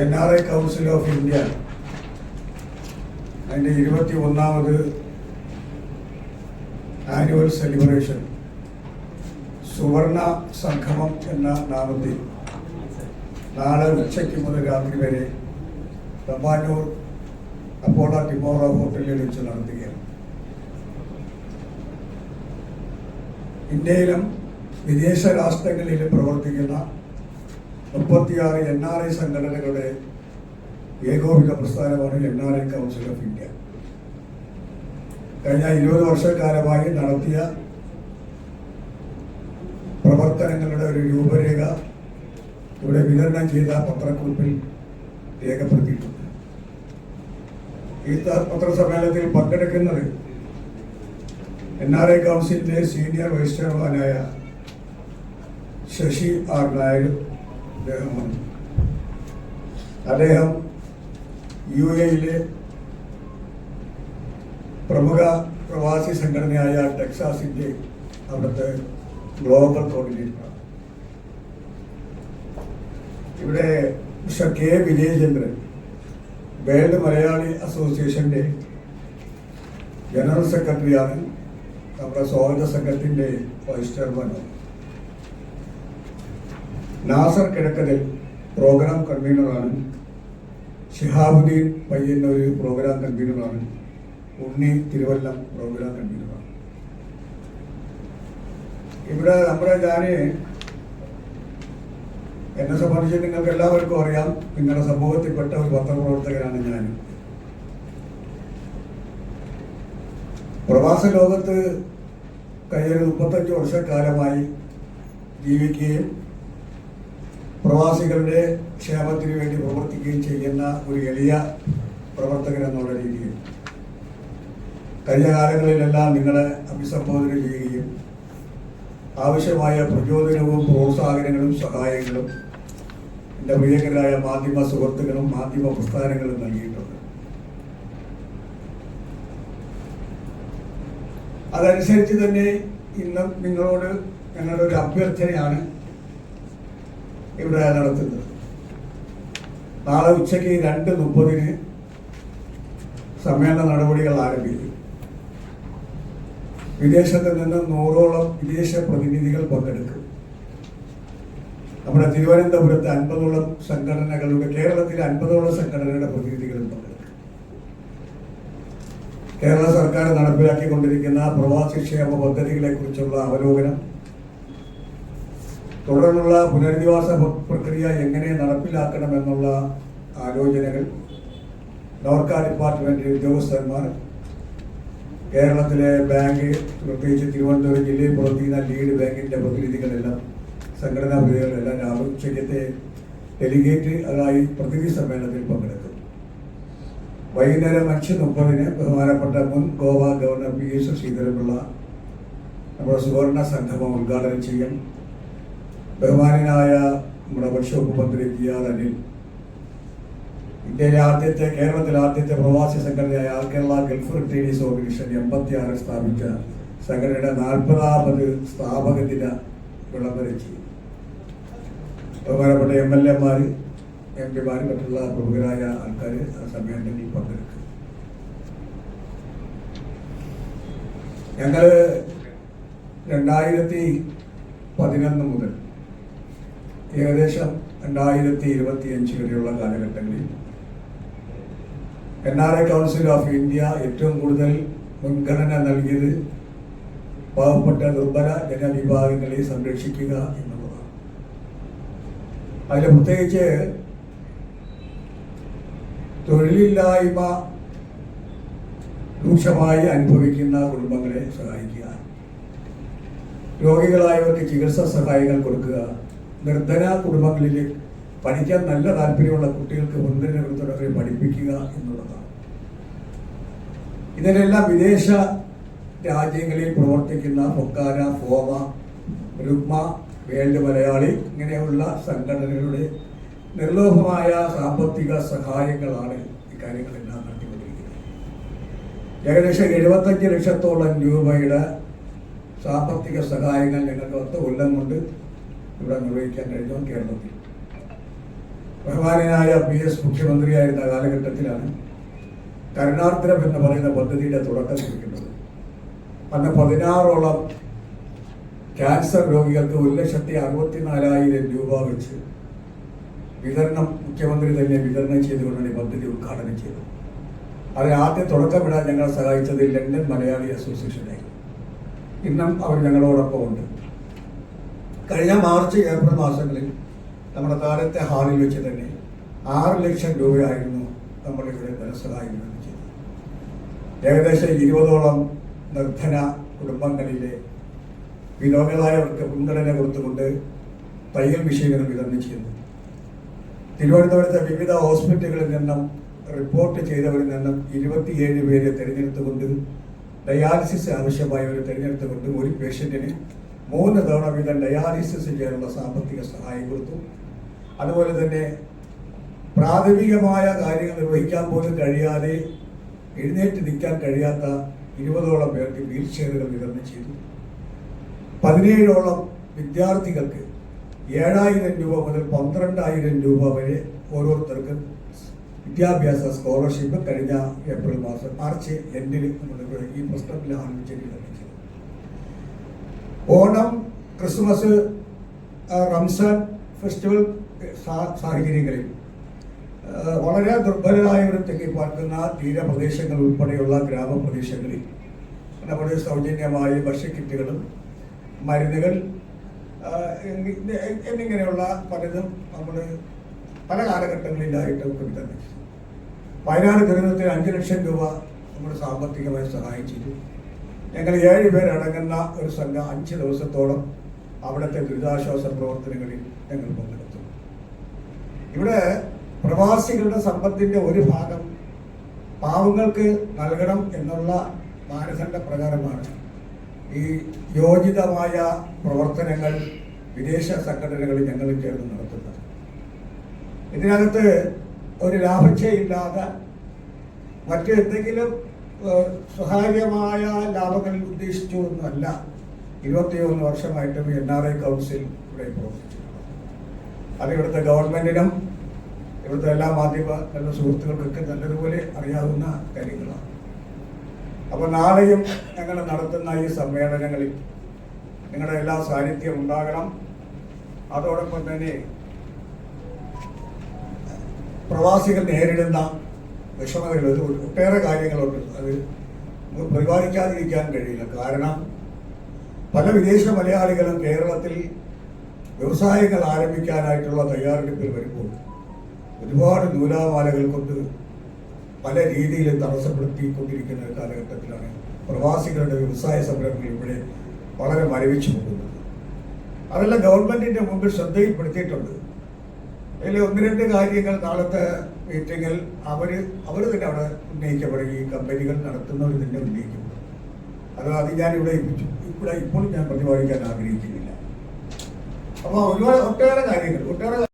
N R I council of India അതിന്റെ ഇരുപത്തി ഒന്നാമത് ആനുവൽ സെലിബ്രേഷൻ സുവർണ സംഗമം എന്ന നാമത്തിൽ നാളെ ഉച്ചയ്ക്ക് മുതൽ രാത്രി വരെ തമ്പാനൂർ അപ്പോള ടിമോറ ഹോട്ടലിൽ വെച്ച് നടത്തുകയാണ്. ഇന്ത്യയിലും വിദേശ രാഷ്ട്രങ്ങളിൽ പ്രവർത്തിക്കുന്ന മുപ്പത്തിയാറ് എൻ ആർ ഐ സംഘടനകളുടെ ഏകോപിത പ്രസ്ഥാനമാണ് N R I council of India കഴിഞ്ഞ ഇരുപത് വർഷക്കാലമായി നടത്തിയ പ്രവർത്തനങ്ങളുടെ ഒരു രൂപരേഖ ഇവിടെ വിതരണം ചെയ്ത പത്രക്കുറിപ്പിൽ രേഖപ്പെടുത്തിയിട്ടുണ്ട്. ഈ പത്രസമ്മേളനത്തിൽ പങ്കെടുക്കുന്നത് എൻ ആർ ഐ കൗൺസിലിന്റെ സീനിയർ വൈസ് ചെയർമാനായ ശശി ആർ നായർ അദ്ദേഹമാണ്. അദ്ദേഹം യു എയിലെ പ്രമുഖ പ്രവാസി സംഘടനയായ ടെക്സാസിന്റെ അവിടുത്തെ ഗ്ലോബൽ കോർഡിനേറ്ററാണ് ഇവിടെ mister K Vijayachandran world Malayali അസോസിയേഷന്റെ ജനറൽ സെക്രട്ടറിയാണ്. നമ്മുടെ സ്വാഗത സംഘത്തിന്റെ വൈസ് ചെയർമാനാണ്. നാസർ കിഴക്കതിൽ പ്രോഗ്രാം കൺവീനറാണ്. ഷിഹാബുദ്ദീൻ പയ്യന്നൂർ പ്രോഗ്രാം കൺവീനറാണ്. ഉണ്ണി തിരുവല്ലം പ്രോഗ്രാം കൺവീനറാണ്. ഇവിടെ നമ്മുടെ ഞാൻ എന്നെ സംബന്ധിച്ച് നിങ്ങൾക്ക് എല്ലാവർക്കും അറിയാം. നിങ്ങളുടെ സമൂഹത്തിൽപ്പെട്ട ഒരു പത്രപ്രവർത്തകനാണ് ഞാൻ പ്രവാസ ലോകത്ത് കഴിഞ്ഞ മുപ്പത്തഞ്ച് വർഷക്കാലമായി ജീവിക്കുകയും പ്രവാസികളുടെ ക്ഷേമത്തിന് വേണ്ടി പ്രവർത്തിക്കുകയും ചെയ്യുന്ന ഒരു എളിയ പ്രവർത്തകൻ എന്നുള്ള രീതിയിൽ. കഴിഞ്ഞ കാലങ്ങളിലെല്ലാം നിങ്ങളെ അഭിസംബോധന ചെയ്യുകയും ആവശ്യമായ പ്രചോദനവും പ്രോത്സാഹനങ്ങളും സഹായങ്ങളും എന്റെ പ്രിയങ്കരായ മാധ്യമ സുഹൃത്തുക്കളും മാധ്യമ പ്രസ്ഥാനങ്ങളും നൽകിയിട്ടുണ്ട്. അതനുസരിച്ച് തന്നെ ഇന്ന് നിങ്ങളോട് ഞങ്ങളുടെ ഒരു അഭ്യർത്ഥനയാണ് ഇവിടെ നടത്തുന്നത്. നാളെ ഉച്ചയ്ക്ക് രണ്ട് മുപ്പതിന് സമ്മേളന നടപടികൾ ആരംഭിക്കും. വിദേശത്ത് നിന്ന് നൂറോളം വിദേശ പ്രതിനിധികൾ പങ്കെടുക്കും. നമ്മുടെ തിരുവനന്തപുരത്ത് അൻപതോളം സംഘടനകളുടെ കേരളത്തിലെ അൻപതോളം സംഘടനകളുടെ പ്രതിനിധികളും പങ്കെടുക്കും. കേരള സർക്കാർ നടപ്പിലാക്കിക്കൊണ്ടിരിക്കുന്ന പ്രവാസി ക്ഷേമ പദ്ധതികളെക്കുറിച്ചുള്ള അവലോകനം തുടർന്നുള്ള പുനരധിവാസ പ്രക്രിയ എങ്ങനെ നടപ്പിലാക്കണമെന്നുള്ള ആലോചനകൾ നോർക്ക ഡിപ്പാർട്ട്മെന്റ് ഉദ്യോഗസ്ഥന്മാർ കേരളത്തിലെ ബാങ്ക് പ്രത്യേകിച്ച് തിരുവനന്തപുരം ജില്ലയിൽ പ്രവർത്തിക്കുന്ന ലീഡ് ബാങ്കിന്റെ പ്രതിനിധികളെല്ലാം സംഘടനാ പ്രതിനിധികളെല്ലാം രാവിലെ ഡെലിഗേറ്റ് അതായി പ്രതിനിധി സമ്മേളനത്തിൽ പങ്കെടുക്കും. വൈകുന്നേരം അഞ്ച് മുപ്പതിന് ബഹുമാനപ്പെട്ട മുൻ Goa governor P S Sreedharan Pillai നമ്മുടെ സുവർണ സംഗമം ഉദ്ഘാടനം ചെയ്യും. ബഹുമാനായ നമ്മുടെ വർഷോപ്പ് മന്ത്രി പി ആർ അനിൽ. ഇന്ത്യയിലെ ആദ്യത്തെ കേരളത്തിലെ ആദ്യത്തെ പ്രവാസി സംഘടനയായ all Kerala gulf returnees organisation എൺപത്തി ആറിൽ സ്ഥാപിച്ച സംഘടനയുടെ നാൽപ്പതാമത് സ്ഥാപക ദിന വിളംബരം ചെയ്യും ബഹുമാനപ്പെട്ട എം എൽ എമാർ എം പിമാർ മറ്റുള്ള പ്രമുഖരായ ആൾക്കാർ ആ സമ്മേളനത്തിൽ പങ്കെടുക്കും. ഞങ്ങൾ രണ്ടായിരത്തി പതിനൊന്ന് മുതൽ ഏകദേശം രണ്ടായിരത്തി ഇരുപത്തി അഞ്ച് വരെയുള്ള കാലഘട്ടങ്ങളിൽ N R I council of India ഏറ്റവും കൂടുതൽ മുൻഗണന നൽകിയത് പാവപ്പെട്ട ദുർബല ജനവിഭാഗങ്ങളെ സംരക്ഷിക്കുക എന്നുള്ളതാണ്. അതിൽ പ്രത്യേകിച്ച് തൊഴിലില്ലായ്മ രൂക്ഷമായി അനുഭവിക്കുന്ന കുടുംബങ്ങളെ സഹായിക്കുക. രോഗികളായവർക്ക് ചികിത്സാ സഹായങ്ങൾ കൊടുക്കുക. നിർധന കുടുംബങ്ങളിലെ പഠിക്കാൻ നല്ല താല്പര്യമുള്ള കുട്ടികൾക്ക് കൊടുത്തവരെ പഠിപ്പിക്കുക എന്നുള്ളതാണ്. ഇതിനെല്ലാം വിദേശ രാജ്യങ്ങളിൽ പ്രവർത്തിക്കുന്ന ഫൊക്കാന ഫോമ രുഗ്മ വേൾഡ് മലയാളി ഇങ്ങനെയുള്ള സംഘടനകളുടെ നിർലോഭമായ സാമ്പത്തിക സഹായങ്ങളാണ് ഇക്കാര്യങ്ങളെല്ലാം നടത്തിക്കൊണ്ടിരിക്കുന്നത്. ഏകദേശം എഴുപത്തഞ്ച് ലക്ഷത്തോളം രൂപയുടെ സാമ്പത്തിക സഹായങ്ങൾ ഞങ്ങൾക്ക് പത്ത് കൊല്ലം കൊണ്ട് ഇവിടെ നിർവഹിക്കാൻ കഴിഞ്ഞു കേരളത്തിൽ. ബഹുമാനായ പി എസ് മുഖ്യമന്ത്രിയായിരുന്ന കാലഘട്ടത്തിലാണ് കരുണാർദ്രം എന്ന് പറയുന്ന പദ്ധതിയുടെ തുടക്കം കുറിക്കുന്നത്. അന്ന് പതിനാറോളം ക്യാൻസർ രോഗികൾക്ക് ഒരു ലക്ഷത്തി അറുപത്തിനാലായിരം രൂപ വെച്ച് വിതരണം മുഖ്യമന്ത്രി തന്നെ വിതരണം ചെയ്തുകൊണ്ടാണ് ഈ പദ്ധതി ഉദ്ഘാടനം ചെയ്തത്. അതിന് ആദ്യം തുടക്കമിടാൻ ഞങ്ങളെ സഹായിച്ചത് ലണ്ടൻ മലയാളി അസോസിയേഷനായി. ഇന്നും അവർ ഞങ്ങളോടൊപ്പം ഉണ്ട് കഴിഞ്ഞ മാർച്ച് ഏപ്രിൽ മാസങ്ങളിൽ നമ്മുടെ താഴത്തെ ഹാളിൽ വെച്ച് തന്നെ ആറ് ലക്ഷം രൂപയായിരുന്നു നമ്മളിവിടെ ധനസഹായം ലഭിച്ചത്. ഏകദേശം ഇരുപതോളം നിർധന കുടുംബങ്ങളിലെ വിനോദായവർക്ക് മുൻഗണന കൊടുത്തുകൊണ്ട് തയ്യൽ മെഷീനുകൾ വിതരണം ചെയ്യുന്നു. തിരുവനന്തപുരത്തെ വിവിധ ഹോസ്പിറ്റലുകളിൽ നിന്നും റിപ്പോർട്ട് ചെയ്തവരിൽ നിന്നും ഇരുപത്തിയേഴ് പേരെ തിരഞ്ഞെടുത്തുകൊണ്ട് ഡയാലിസിസ് ആവശ്യമായവരെ തിരഞ്ഞെടുത്തുകൊണ്ട് ഒരു പേഷ്യന്റിന് മൂന്ന് തവണ വീതം ഡയാലിസിസ് ചെയ്യാനുള്ള സാമ്പത്തിക സഹായം കൊടുത്തു. അതുപോലെ തന്നെ പ്രാഥമികമായ കാര്യങ്ങൾ നിർവഹിക്കാൻ പോലും കഴിയാതെ എഴുന്നേറ്റ് നിൽക്കാൻ കഴിയാത്ത ഇരുപതോളം പേർക്ക് വീൽ ചെയറുകൾ വിതരണം ചെയ്തു. പതിനേഴോളം വിദ്യാർത്ഥികൾക്ക് ഏഴായിരം രൂപ മുതൽ പന്ത്രണ്ടായിരം രൂപ വരെ ഓരോരുത്തർക്ക് വിദ്യാഭ്യാസ സ്കോളർഷിപ്പ് കഴിഞ്ഞ ഏപ്രിൽ മാസം മാർച്ച് എൻഡിൽ നമ്മൾ ഈ പുസ്തകത്തിലാണ് വിതരണം ചെയ്തത് ഓണം ക്രിസ്മസ് റംസാൻ ഫെസ്റ്റിവൽ സാഹചര്യങ്ങളിൽ വളരെ ദുർബലരായവരത്തേക്ക് തെക്കിപ്പാർക്കുന്ന തീരപ്രദേശങ്ങൾ ഉൾപ്പെടെയുള്ള ഗ്രാമപ്രദേശങ്ങളിൽ നമ്മുടെ സൗജന്യമായ ഭക്ഷ്യക്കിറ്റുകളും മരുന്നുകൾ എന്നിങ്ങനെയുള്ള പലതും നമ്മൾ പല കാലഘട്ടങ്ങളിലായിട്ട് കൊടുത്തിട്ടുണ്ട് വയനാട് ദുരന്തത്തിൽ അഞ്ച് ലക്ഷം രൂപ നമ്മൾ സാമ്പത്തികമായി സഹായം ഞങ്ങൾ ഏഴ് പേരടങ്ങുന്ന ഒരു സംഘം അഞ്ച് ദിവസത്തോളം അവിടുത്തെ ദുരിതാശ്വാസ പ്രവർത്തനങ്ങളിൽ ഞങ്ങൾ പങ്കെടുത്തു. ഇവിടെ പ്രവാസികളുടെ സമ്പത്തിന്റെ ഒരു ഭാഗം പാവങ്ങൾക്ക് നൽകണം എന്നുള്ള മാനദണ്ഡ പ്രകാരമാണ് ഈ യോജിതമായ പ്രവർത്തനങ്ങൾ വിദേശ സംഘടനകൾ ഞങ്ങൾ ചേർന്ന് നടത്തുന്നത്. ഇതിനകത്ത് ഒരു ലാഭക്ഷയില്ലാതെ മറ്റു എന്തെങ്കിലും ഏഹ്, സ്വകാര്യമായ ലാഭങ്ങൾ ഉദ്ദേശിച്ചു ഒന്നുമല്ല ഇരുപത്തിയൊന്ന് വർഷമായിട്ടും എൻ ആർ ഐ കൗൺസിൽ ഇവിടെ പ്രവർത്തിച്ചിട്ടുണ്ട് അത് ഇവിടുത്തെ ഗവൺമെന്റിനും ഇവിടുത്തെ എല്ലാ മാധ്യമ നല്ല സുഹൃത്തുക്കൾക്കൊക്കെ നല്ലതുപോലെ അറിയാവുന്ന കാര്യങ്ങളാണ്. അപ്പോൾ നാളെയും ഞങ്ങൾ നടത്തുന്ന ഈ സമ്മേളനങ്ങളിൽ നിങ്ങളുടെ എല്ലാ സാന്നിധ്യം ഉണ്ടാകണം. അതോടൊപ്പം തന്നെ പ്രവാസികൾ നേരിടുന്ന വിഷമതകൾ ഒരു ഒട്ടേറെ കാര്യങ്ങളുണ്ട്. അത് പരിപാലിക്കാതിരിക്കാൻ കഴിയില്ല. കാരണം പല വിദേശ മലയാളികളും കേരളത്തിൽ വ്യവസായങ്ങൾ ആരംഭിക്കാനായിട്ടുള്ള തയ്യാറെടുപ്പിൽ വരുമ്പോൾ ഒരുപാട് നൂലാമാലകൾ കൊണ്ട് പല രീതിയിലും തടസ്സപ്പെടുത്തിക്കൊണ്ടിരിക്കുന്ന കാലഘട്ടത്തിലാണ് പ്രവാസികളുടെ വ്യവസായ സംരംഭങ്ങൾ ഇവിടെ വളരെ മരവിച്ചു പോകുന്നത്. അതെല്ലാം ഗവൺമെന്റിന്റെ മുമ്പിൽ ശ്രദ്ധയിൽപ്പെടുത്തിയിട്ടുണ്ട്. അതിൽ ഒന്ന് രണ്ട് കാര്യങ്ങൾ നാളത്തെ മീറ്റിങ്ങിൽ അവർ അവർ തന്നെ അവിടെ ഉന്നയിക്കപ്പെടുകയും കമ്പനികൾ നടത്തുന്നവർ തന്നെ ഉന്നയിക്കപ്പെടും. അത് അത് ഞാൻ ഇവിടെ. ഇവിടെ ഞാൻ പ്രതിപാദിക്കാൻ ആഗ്രഹിക്കുന്നില്ല. അപ്പോൾ ഒരുപാട് ഒട്ടേറെ കാര്യങ്ങൾ ഒട്ടേറെ